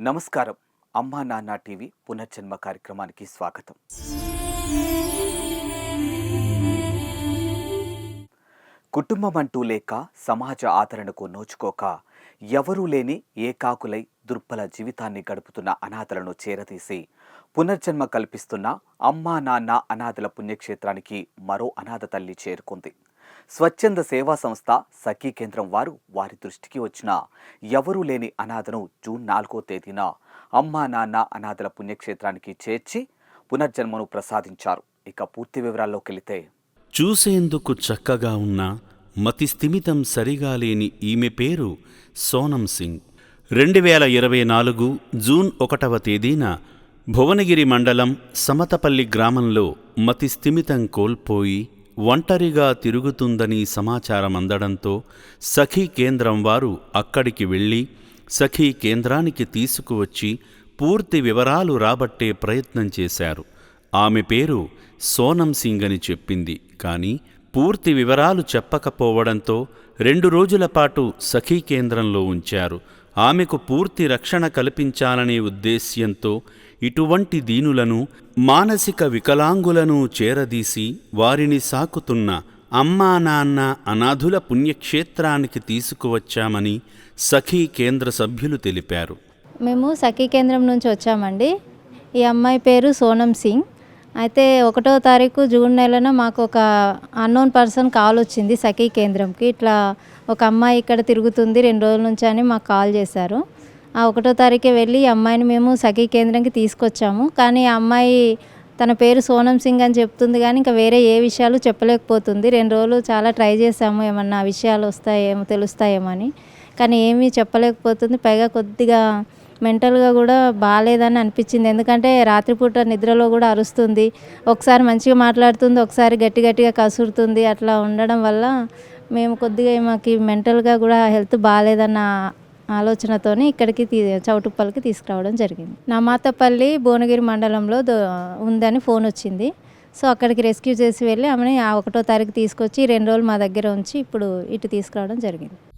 నమస్కారం. అమ్మా నాన్న టీవీ పునర్జన్మ కార్యక్రమానికి స్వాగతం. కుటుంబం అంటూ లేక సమాజ ఆదరణకు నోచుకోక ఎవరూ లేని ఏకాకులై దుర్బల జీవితాన్ని గడుపుతున్న అనాథలను చేరదీసి పునర్జన్మ కల్పిస్తున్న అమ్మా నాన్న అనాథల పుణ్యక్షేత్రానికి మరో అనాథ తల్లి చేరుకుంది. స్వచ్ఛంద సేవా సంస్థ సఖీ కేంద్రం వారు వారి దృష్టికి వచ్చిన. ఎవరూ లేని అనాథను జూన్ నాలుగో తేదీన అమ్మా నాన్న అనాథల పుణ్యక్షేత్రానికి చేర్చి పునర్జన్మను ప్రసాదించారు. ఇక పూర్తి వివరాల్లోకి వెళితే చూసేందుకు చక్కగా ఉన్న మతి స్థిమితం సరిగా లేని ఈమె పేరు సోనం సింగ్. రెండు వేల ఇరవై నాలుగు జూన్ ఒకటవ తేదీన భువనగిరి మండలం సమతపల్లి గ్రామంలో మతి స్థిమితం కోల్పోయి ఒంటరిగా తిరుగుతుందని సమాచారం అందడంతో సఖీ కేంద్రం వారు అక్కడికి వెళ్ళి సఖీ కేంద్రానికి తీసుకువచ్చి పూర్తి వివరాలు రాబట్టే ప్రయత్నం చేశారు. ఆమె పేరు సోనం సింగ్ అని చెప్పింది. కానీ పూర్తి వివరాలు చెప్పకపోవడంతో రెండు రోజుల పాటు సఖీ కేంద్రంలో ఉంచారు. ఆమెకు పూర్తి రక్షణ కల్పించాలనే ఉద్దేశ్యంతో ఇటువంటి దీనులను మానసిక వికలాంగులను చేరదీసి వారిని సాకుతున్న అమ్మా నాన్న అనాథుల పుణ్యక్షేత్రానికి తీసుకువచ్చామని సఖీ కేంద్ర సభ్యులు తెలిపారు. మేము సఖీ కేంద్రం నుంచి వచ్చామండి. ఈ అమ్మాయి పేరు సోనం సింగ్. అయితే ఒకటో తారీఖు జూన్ నెలన మాకు ఒక అన్నోన్ పర్సన్ కాల్ వచ్చింది సఖీ కేంద్రంకి. ఇట్లా ఒక అమ్మాయి ఇక్కడ తిరుగుతుంది రెండు రోజుల నుంచి అని మాకు కాల్ చేశారు. ఆ ఒకటో తారీఖే వెళ్ళి అమ్మాయిని మేము సఖీ కేంద్రంకి తీసుకొచ్చాము. కానీ ఆ అమ్మాయి తన పేరు సోనం సింగ్ అని చెప్తుంది కానీ ఇంకా వేరే ఏ విషయాలు చెప్పలేకపోతుంది. రెండు రోజులు చాలా ట్రై చేసాము ఏమన్నా విషయాలు వస్తాయేమో తెలుస్తాయేమో అని కానీ ఏమీ చెప్పలేకపోతుంది. పైగా కొద్దిగా మెంటల్గా కూడా బాగాలేదని అనిపించింది. ఎందుకంటే రాత్రిపూట నిద్రలో కూడా అరుస్తుంది. ఒకసారి మంచిగా మాట్లాడుతుంది ఒకసారి గట్టి గట్టిగా కసురుతుంది. అట్లా ఉండడం వల్ల మేము కొద్దిగా మాకు మెంటల్గా కూడా హెల్త్ బాగాలేదన్న ఆలోచనతోనే ఇక్కడికి తీ చౌటుప్పల్కి తీసుకురావడం జరిగింది. నమాతపల్లి భువనగిరి మండలంలో దో- ఉందని ఫోన్ వచ్చింది. సో అక్కడికి రెస్క్యూ చేసి వెళ్ళి ఆమెని ఆ ఒకటో తారీఖు తీసుకొచ్చి రెండు రోజులు మా దగ్గర ఉంచి ఇప్పుడు ఇటు తీసుకురావడం జరిగింది.